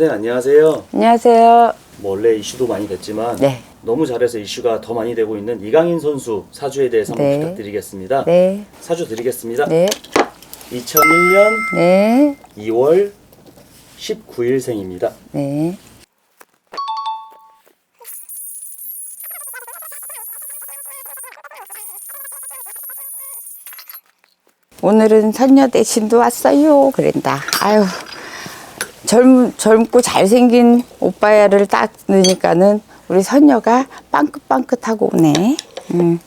선생님 안녕하세요. 안녕하세요. 뭐 원래 이슈도 많이 됐지만 네. 너무 잘해서 이슈가 더 많이 되고 있는 이강인 선수 사주에 대해서 한번 네. 부탁드리겠습니다. 네. 사주 드리겠습니다. 네. 2001년 네. 2월 19일생입니다. 네. 오늘은 선녀 대신도 왔어요. 그랬다. 아유. 젊, 젊고 잘생긴 오빠야를 딱 넣으니까는 우리 선녀가 빵긋빵긋하고 오네. 음.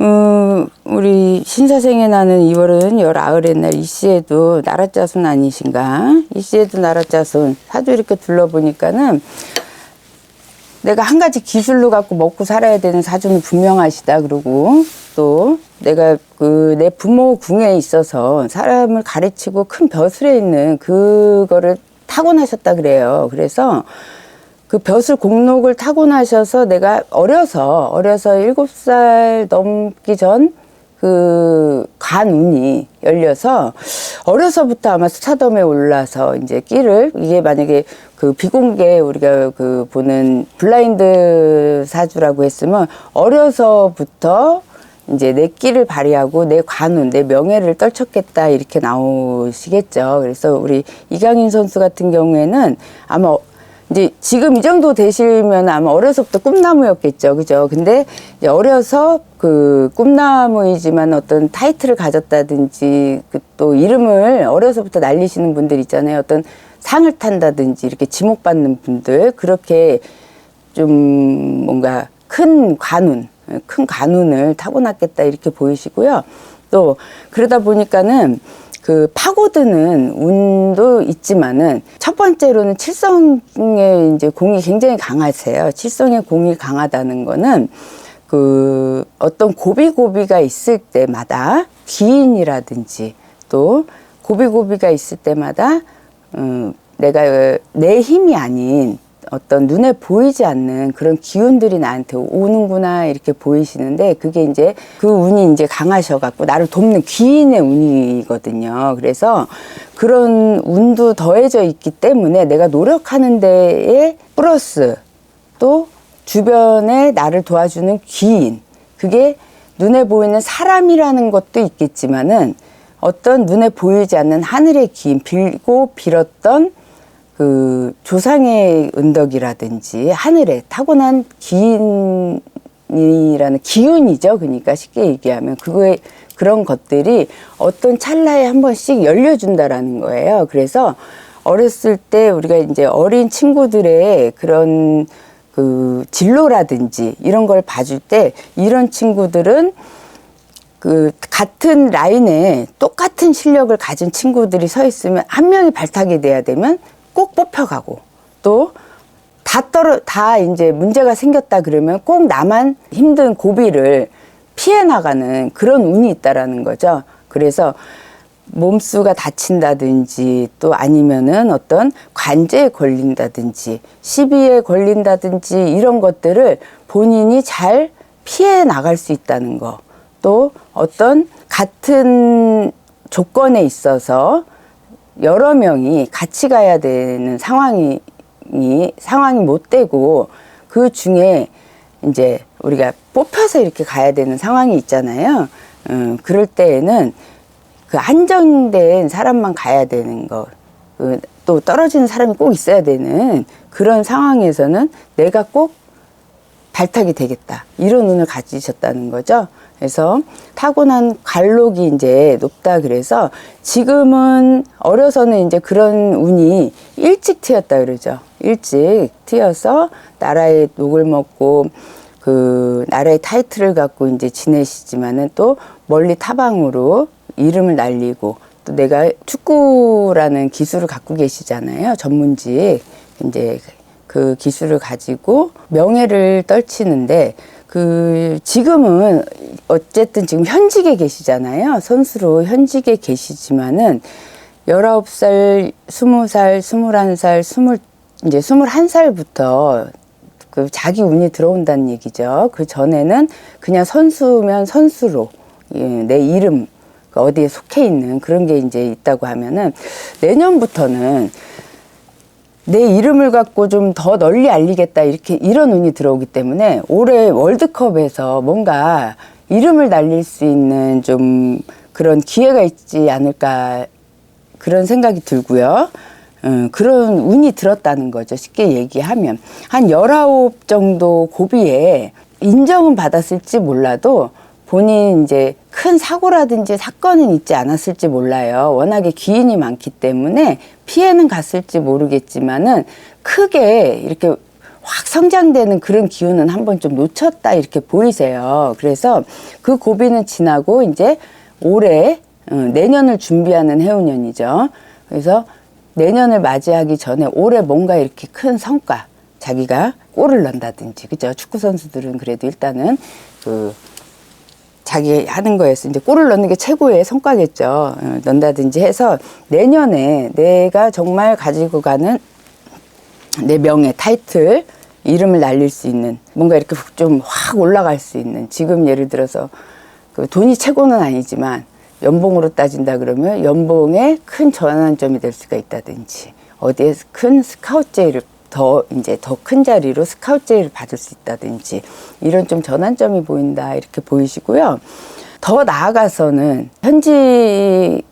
음, 우리 신사생에 나는 2월은 열아흘의 날 이씨에도 나라짜순 아니신가? 이씨에도 나라짜순 사주 이렇게 둘러보니까는 내가 한 가지 기술로 갖고 먹고 살아야 되는 사주는 분명하시다. 그러고 또 내가 그 내 부모 궁에 있어서 사람을 가르치고 큰 벼슬에 있는 그거를 타고나셨다 그래요. 그래서 그 벼슬 공록을 타고나셔서 내가 어려서 어려서 일곱 살 넘기 전 그 간운이 열려서 어려서부터 아마 스타덤에 올라서 이제 끼를 이게 만약에 그 비공개 우리가 그 보는 블라인드 사주라고 했으면 어려서부터 이제 내 끼를 발휘하고 내 관운, 내 명예를 떨쳤겠다 이렇게 나오시겠죠. 그래서 우리 이강인 선수 같은 경우에는 아마 이제 지금 이 정도 되시면 아마 어려서부터 꿈나무였겠죠. 그죠? 근데 이제 어려서 그 꿈나무이지만 어떤 타이틀을 가졌다든지 그 또 이름을 어려서부터 날리시는 분들 있잖아요. 어떤 상을 탄다든지 이렇게 지목받는 분들 그렇게 좀 뭔가 큰 관운, 큰 관운을 타고났겠다 이렇게 보이시고요. 또 그러다 보니까는 그 파고드는 운도 있지만은 첫 번째로는 칠성의 이제 공이 굉장히 강하세요. 칠성의 공이 강하다는 거는 그 어떤 고비고비가 있을 때마다 기인이라든지 또 고비고비가 있을 때마다 음, 내가 내 힘이 아닌 어떤 눈에 보이지 않는 그런 기운들이 나한테 오는구나 이렇게 보이시는데 그게 이제 그 운이 이제 강하셔갖고 나를 돕는 귀인의 운이거든요. 그래서 그런 운도 더해져 있기 때문에 내가 노력하는 데에 플러스 또 주변에 나를 도와주는 귀인 그게 눈에 보이는 사람이라는 것도 있겠지만은 어떤 눈에 보이지 않는 하늘의 귀인 빌고 빌었던 그 조상의 은덕이라든지 하늘에 타고난 기인이라는 기운이죠. 그러니까 쉽게 얘기하면 그거에 그런 것들이 어떤 찰나에 한 번씩 열려준다라는 거예요. 그래서 어렸을 때 우리가 이제 어린 친구들의 그런 그 진로라든지 이런 걸 봐줄 때 이런 친구들은 그 같은 라인에 똑같은 실력을 가진 친구들이 서 있으면 한 명이 발탁이 돼야 되면 꼭 뽑혀가고 또 다 떨어 다 이제 문제가 생겼다 그러면 꼭 나만 힘든 고비를 피해 나가는 그런 운이 있다라는 거죠. 그래서 몸수가 다친다든지 또 아니면은 어떤 관제에 걸린다든지 시비에 걸린다든지 이런 것들을 본인이 잘 피해 나갈 수 있다는 거. 또 어떤 같은 조건에 있어서 여러 명이 같이 가야 되는 상황이 이 상황이 못 되고 그 중에 이제 우리가 뽑혀서 이렇게 가야 되는 상황이 있잖아요. 음, 그럴 때에는 그 한정된 사람만 가야 되는 거, 그, 또 떨어지는 사람이 꼭 있어야 되는 그런 상황에서는 내가 꼭 발탁이 되겠다. 이런 운을 가지셨다는 거죠. 그래서 타고난 관록이 이제 높다 그래서 지금은 어려서는 이제 그런 운이 일찍 트였다 그러죠. 일찍 트여서 나라의 녹을 먹고 그 나라의 타이틀을 갖고 이제 지내시지만은 또 멀리 타방으로 이름을 날리고 또 내가 축구라는 기술을 갖고 계시잖아요. 전문직 이제 그 기술을 가지고 명예를 떨치는데 그 지금은 어쨌든 지금 현직에 계시잖아요. 선수로 현직에 계시지만은 열아홉 살, 스무 살, 스물한 살, 스물 이제 스물한 살부터 그 자기 운이 들어온다는 얘기죠. 그 전에는 그냥 선수면 선수로 예, 내 이름 그 어디에 속해 있는 그런 게 이제 있다고 하면은 내년부터는 내 이름을 갖고 좀 더 널리 알리겠다 이렇게 이런 운이 들어오기 때문에 올해 월드컵에서 뭔가 이름을 날릴 수 있는 좀 그런 기회가 있지 않을까 그런 생각이 들고요. 음, 그런 운이 들었다는 거죠. 쉽게 얘기하면. 한19 정도 고비에 인정은 받았을지 몰라도 본인 이제 큰 사고라든지 사건은 있지 않았을지 몰라요. 워낙에 기인이 많기 때문에 피해는 갔을지 모르겠지만은 크게 이렇게 확 성장되는 그런 기운은 한번 좀 놓쳤다 이렇게 보이세요. 그래서 그 고비는 지나고 이제 올해 어, 내년을 준비하는 해운년이죠. 그래서 내년을 맞이하기 전에 올해 뭔가 이렇게 큰 성과 자기가 골을 넣는다든지 그죠 축구 선수들은 그래도 일단은 그 자기 하는 거에서 이제 골을 넣는 게 최고의 성과겠죠. 어, 넣는다든지 해서 내년에 내가 정말 가지고 가는 내 명예, 타이틀, 이름을 날릴 수 있는 뭔가 이렇게 좀 확 올라갈 수 있는 지금 예를 들어서 그 돈이 최고는 아니지만 연봉으로 따진다 그러면 연봉에 큰 전환점이 될 수가 있다든지 어디에 큰 스카우트 제의를 더 이제 더 큰 자리로 스카우트 제의를 받을 수 있다든지 이런 좀 전환점이 보인다 이렇게 보이시고요. 더 나아가서는 현지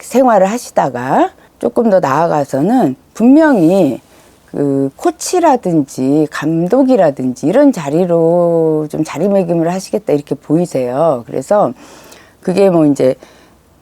생활을 하시다가 조금 더 나아가서는 분명히 그 코치라든지 감독이라든지 이런 자리로 좀 자리매김을 하시겠다 이렇게 보이세요. 그래서 그게 뭐 이제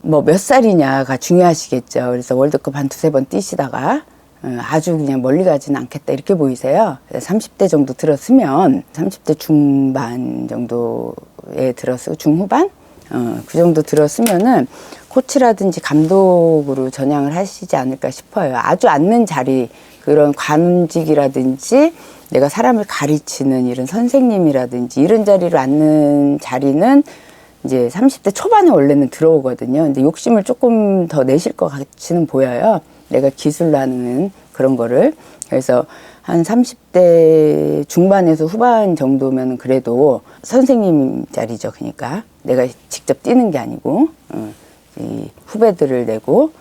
뭐 몇 살이냐가 중요하시겠죠. 그래서 월드컵 한 두세 번 뛰시다가 어, 아주 그냥 멀리 가지는 않겠다 이렇게 보이세요. 30대 정도 들었으면 30대 중반 정도에 들었어 중후반 어, 그 정도 들었으면은 코치라든지 감독으로 전향을 하시지 않을까 싶어요. 아주 앉는 자리 그런 관직이라든지 내가 사람을 가르치는 이런 선생님이라든지 이런 자리로 앉는 자리는 이제 30대 초반에 원래는 들어오거든요. 근데 욕심을 조금 더 내실 것 같이는 보여요. 내가 기술로 하는 그런 거를. 그래서 한 30대 중반에서 후반 정도면 그래도 선생님 자리죠. 그러니까 내가 직접 뛰는 게 아니고 어, 이 후배들을 내고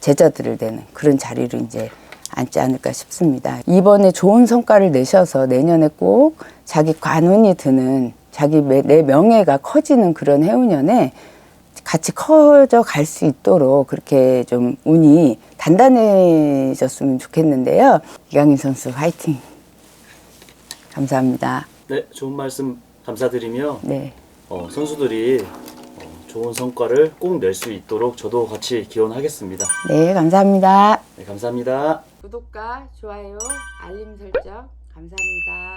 제자들을 내는 그런 자리로 이제 앉지 않을까 싶습니다. 이번에 좋은 성과를 내셔서 내년에 꼭 자기 관운이 드는 자기 매- 내 명예가 커지는 그런 해운년에 같이 커져 갈 수 있도록 그렇게 좀 운이 단단해졌으면 좋겠는데요. 이강인 선수 화이팅! 감사합니다. 네, 좋은 말씀 감사드리며 네. 어, 선수들이 어, 좋은 성과를 꼭 낼 수 있도록 저도 같이 기원하겠습니다. 네, 감사합니다. 네, 감사합니다. 구독과 좋아요, 알림 설정 감사합니다.